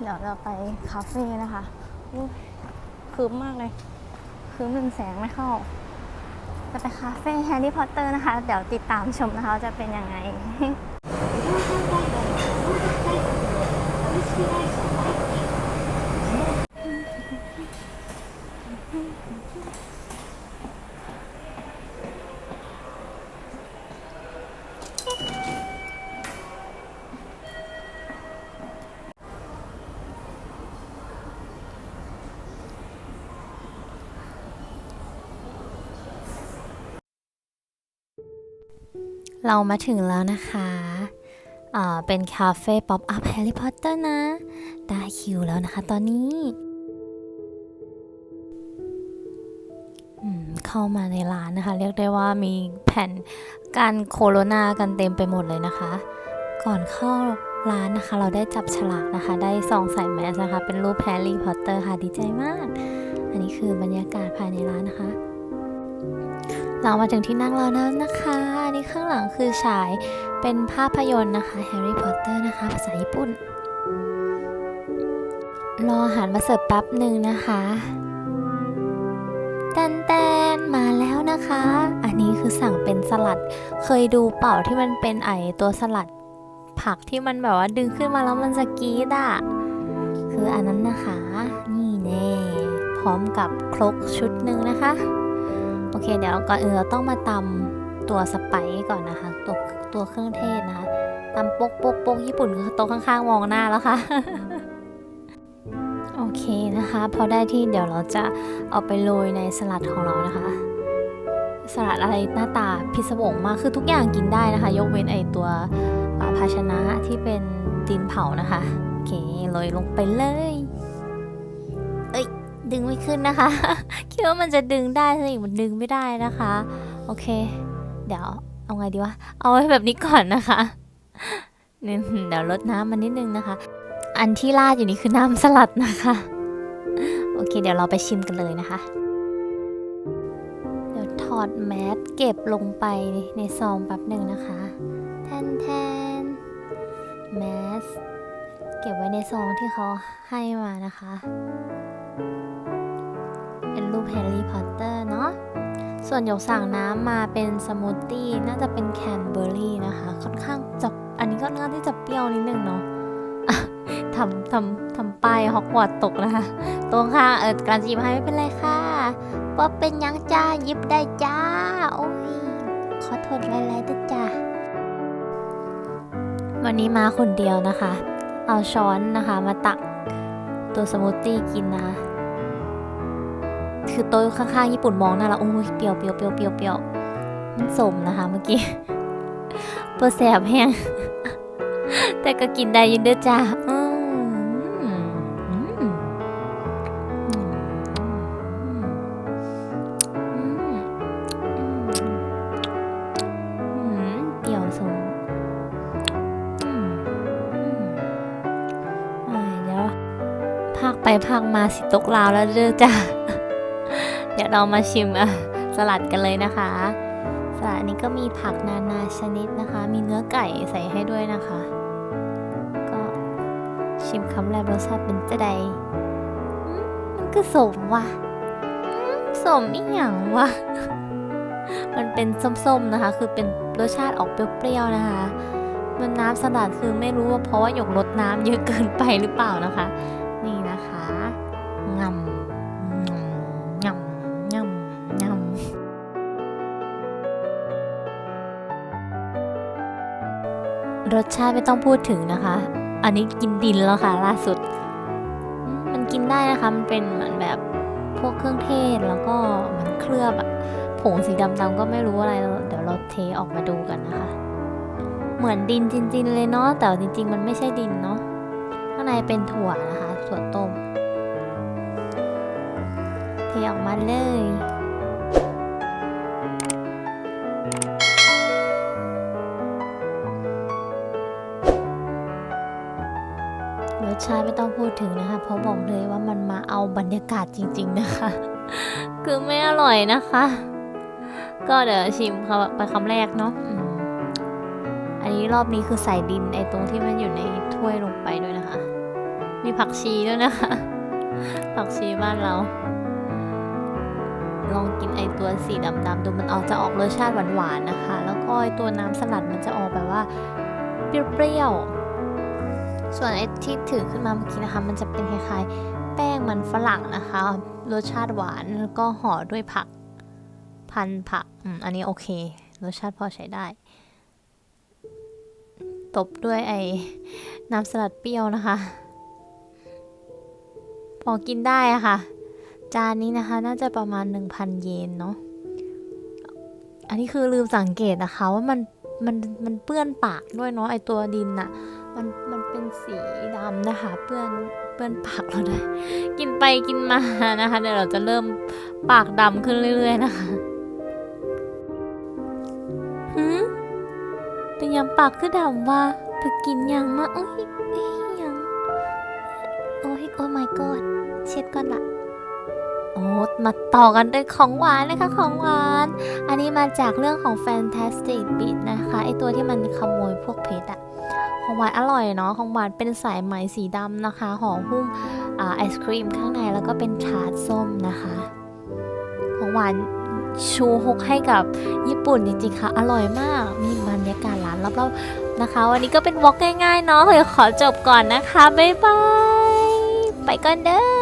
เดี๋ยวเราไปคาเฟ่นะคะคืมมากเลยคืมหนึ่งแสงไม่เข้า จะไปคาเฟ่แฮร์รี่พอตเตอร์นะคะ เดี๋ยวติดตามชมนะคะว่าจะเป็นยังไง เรามาถึงแล้วนะคะอ่าเป็นคาเฟ่ป๊อปอัพแฮร์รี่พอตเตอร์นะ ได้คิวแล้วนะคะตอนนี้ เข้ามาในร้านนะคะ เรียกได้ว่ามีแผ่นการโคโรนากันเต็มไปหมดเลยนะคะ ก่อนเข้าร้านนะคะ เราได้จับฉลากนะคะ ได้ซองใส่แมสนะคะ เป็นรูปแฮร์รี่พอตเตอร์ค่ะดีใจมาก อันนี้คือบรรยากาศภายในร้านนะคะ เรามาถึงที่นั่งแล้วนะนะคะอันนี้ข้างหลังคือฉายเป็นภาพยนตร์นะคะแฮร์รี่พอตเตอร์นะคะ ภาษาญี่ปุ่น รออาหารมาเสิร์ฟแป๊บหนึ่งนะคะแตนแตนมาแล้วนะคะ อันนี้คือสั่งเป็นสลัด เคยดูเปล่าที่มันเป็นไอตัวสลัด ผักที่มันแบบว่าดึงขึ้นมาแล้วมันจะกรีดอะคืออันนั้นนะคะ นี่แน่พร้อมกับครกชุดหนึ่งนะคะ อเค เดี๋ยวก่อนอื่นเราต้องมาตำตัวสไปซ์ก่อนนะคะ ตัวตัวเครื่องเทศนะคะตำโป๊กโป๊กโป๊กญี่ปุ่นคือโต๊ะข้างๆ มองหน้าแล้วค่ะ โอเคนะคะ พอได้ที่เดี๋ยวเราจะเอาไปโรยในสลัดของเรานะคะ สลัดอะไรหน้าตาพิศวงมากคือทุกอย่างกินได้นะคะ ยกเว้นไอตัวภาชนะที่เป็นดินเผานะคะ โอเคโรยลงไปเลย ดึงไม่ขึ้นนะคะ คิดว่ามันจะดึงได้สิมันดึงไม่ได้นะคะ โอเค เดี๋ยวเอาไงดีวะ เอาไว้แบบนี้ก่อนนะคะนี่เดี๋ยวลดน้ำมันนิดนึงนะคะ อันที่ราดอยู่นี่คือน้ำสลัดนะคะ โอเค เดี๋ยวเราไปชิมกันเลยนะคะ เดี๋ยวถอดแมสเก็บลงไปในซองแป๊บหนึ่งนะคะ แทนแทนแมสเก็บไว้ในซองที่เขาให้มานะคะ แฮร์รี่พอตเตอร์เนาะ ส่วนหยกสั่งน้ำมาเป็นสมูทตี้น่าจะเป็นแคนเบอร์รี่นะคะ ค่อนข้างจะอันนี้ค่อนข้างที่จะเปรี้ยวนิดนึงเนาะทำทำทำป้ายฮอกวอตตกนะคะตรงข้างเออการจิบให้ไม่เป็นไรค่ะว่าเป็นยังจ้ายิบได้จ้า โอ้ยขอโทษหลายๆด้วยจ้าวันนี้มาคนเดียวนะคะ เอาช้อนนะคะมาตักตัวสมูทตี้กินนะคะ คือโต๊ะข้างๆญี่ปุ่นมองหน้าแล้วโอ้ยเปียวเปียวเปียวเปียวเปียวมันสมนะคะเมื่อกี้เปอร์แสบแห้งแต่ก็กินได้ยินเด้อจ้าอืมอืมอืมอืมเปียวสมอ่าเดี๋ยวพากไปพากมาสิตกลาวแล้วเด้อจ้า เดี๋ยวเรามาชิมอะสลัดกันเลยนะคะ สลัดนี้ก็มีผักนานาชนิดนะคะ มีเนื้อไก่ใส่ให้ด้วยนะคะ ก็ชิมคำแรกรสชาติเป็นจะใดมันก็สมว่ะสมอีหยังวะ มันเป็นส้มๆนะคะ คือเป็นรสชาติออกเปรี้ยวๆนะคะ มันน้ำสลัดคือไม่รู้ว่าเพราะว่าหยกลดน้ำเยอะเกินไปหรือเปล่านะคะ รสชาติไม่ต้องพูดถึงนะคะ อันนี้กินดินแล้วค่ะล่าสุด มันกินได้นะคะ มันเป็นเหมือนแบบพวกเครื่องเทศแล้วก็มันเคลือบอะผงสีดำๆก็ไม่รู้อะไร เดี๋ยวเราเทออกมาดูกันนะคะ เหมือนดินจริง ๆ เลยเนาะแต่จริง ๆ มันไม่ใช่ดินเนาะข้างในเป็นถั่วนะคะถั่วต้มเทออกมาเลย รสชาติไม่ต้องพูดถึงนะคะ เพราะบอกเลยว่ามันมาเอาบรรยากาศจริง ๆนะคะ คือไม่อร่อยนะคะ ก็เดี๋ยวชิมเขาไปคำแรกเนาะอันนี้รอบนี้คือใส่ดินไอ้ตรงที่มันอยู่ในถ้วยลงไปด้วยนะคะ มีผักชีด้วยนะคะ ผักชีบ้านเรา ลองกินไอตัวสีดำๆดูมันออกจะออกรสชาติหวานๆนะคะ แล้วก็ไอตัวน้ำสลัดมันจะออกแบบว่าเปรี้ยวๆ ส่วนไอที่ถือขึ้นมาเมื่อกี้นะคะ มันจะเป็นคล้ายๆ แป้งมันฝรั่งนะคะ รสชาติหวานแล้วก็ห่อด้วยผัก พันผักอืมอันนี้โอเค รสชาติพอใช้ได้ ตบด้วยไอ้น้ำสลัดเปรี้ยวนะคะ พอกินได้อะค่ะ จานนี้นะคะ น่าจะประมาณ 1,000 เยนเนาะอันนี้คือลืมสังเกตนะคะ ว่ามันมันมันเปื้อนปากด้วยเนาะไอตัวดินอะมันมัน เป็นสีดำนะคะ เปื้อนเปื้อนปากเราด้วยกินไปกินมานะคะเดี๋ยวเราจะเริ่มปากดำขึ้นเรื่อย ๆ นะคะหืมเป็นยังปากคือดำว่าไปกินยังมาโอ้ยอ้ยยังโอ้ยโอ้ my god เช็ดก่อนละโอ้มาต่อกันด้วยของหวานเลยค่ะของหวาน อันนี้มาจากเรื่องของ Fantastic Beast นะคะไอตัวที่มันขโมยพวกเพชรอะ ของหวานอร่อยเนาะของหวานเป็นสายไหมสีดำนะคะห่อหุ้มอไอศครีมข้างในแล้วก็เป็นชาร์ดส้มนะคะ ของหวานชูฮกให้กับญี่ปุ่นจริงๆค่ะ อร่อยมาก มีบรรยากาศร้านรอบๆนะคะ วันนี้ก็เป็นวอล์กง่ายๆเนาะเดี๋ยวขอจบก่อนนะคะ บ๊ายบาย ไปก่อนเด้อ